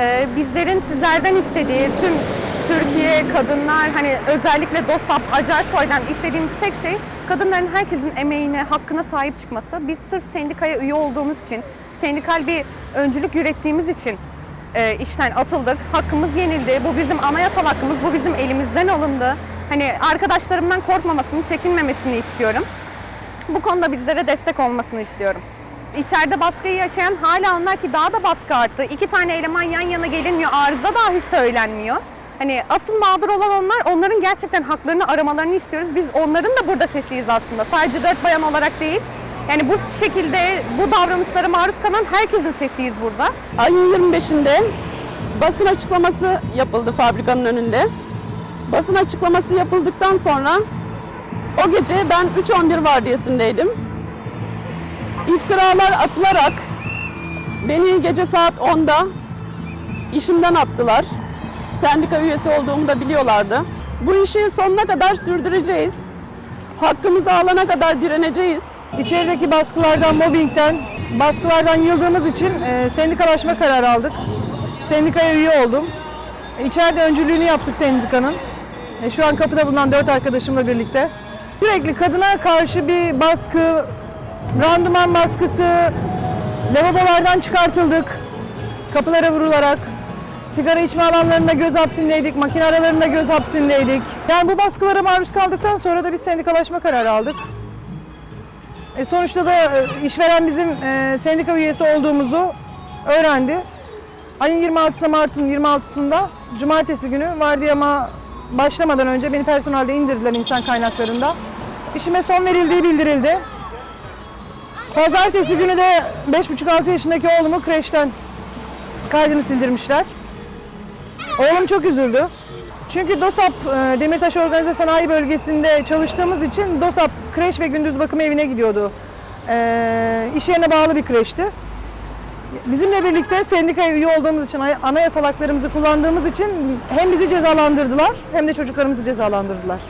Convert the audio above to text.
Ee, bizlerin sizlerden istediği tüm Türkiye kadınlar hani özellikle DOSAP, Acarsoy'dan istediğimiz tek şey kadınların herkesin emeğine, hakkına sahip çıkması. Biz sırf sendikaya üye olduğumuz için, sendikal bir öncülük ürettiğimiz için e, işten atıldık. Hakkımız yenildi. Bu bizim anayasal hakkımız. Bu bizim elimizden alındı. Hani arkadaşlarımdan korkmamasını, çekinmemesini istiyorum. Bu konuda bizlere destek olmasını istiyorum. İçeride baskıyı yaşayan hala anlar ki daha da baskı arttı. İki tane eleman yan yana gelinmiyor, arıza dahi söylenmiyor. Hani asıl mağdur olan onlar, onların gerçekten haklarını aramalarını istiyoruz. Biz onların da burada sesiyiz aslında. Sadece dört bayan olarak değil. Yani bu şekilde bu davranışlara maruz kalan herkesin sesiyiz burada. Ayın 25'inde basın açıklaması yapıldı fabrikanın önünde. Basın açıklaması yapıldıktan sonra o gece ben 3.11 vardiyasındaydım. İftiralar atılarak beni gece saat 10'da işimden attılar. Sendika üyesi olduğumu da biliyorlardı. Bu işi sonuna kadar sürdüreceğiz. Hakkımızı alana kadar direneceğiz. İçerideki baskılardan, mobbingden, baskılardan yıldığımız için e, sendikalaşma kararı aldık. Sendikaya üye oldum. E, İçeride öncülüğünü yaptık sendikanın. E, şu an kapıda bulunan dört arkadaşımla birlikte. Sürekli kadına karşı bir baskı, randıman baskısı, lavabolardan çıkartıldık. Kapılara vurularak. Sigara içme alanlarında göz hapsindeydik, makine aralarında göz hapsindeydik. Yani bu baskılara maruz kaldıktan sonra da biz sendikalaşma kararı aldık. E sonuçta da e, işveren bizim e, sendika üyesi olduğumuzu öğrendi. Ayın 26'sında Mart'ın 26'sında cumartesi günü vardiyama başlamadan önce beni personelde indirdiler insan kaynaklarında. İşime son verildiği bildirildi. Pazartesi günü de 5,5-6 yaşındaki oğlumu kreşten kaydını sildirmişler. Oğlum çok üzüldü. Çünkü DOSAP e, Demirtaş Organize Sanayi Bölgesi'nde çalıştığımız için DOSAP kreş ve gündüz bakım evine gidiyordu. E, iş yerine bağlı bir kreşti. Bizimle birlikte sendikaya üye olduğumuz için, anayasal haklarımızı kullandığımız için hem bizi cezalandırdılar hem de çocuklarımızı cezalandırdılar.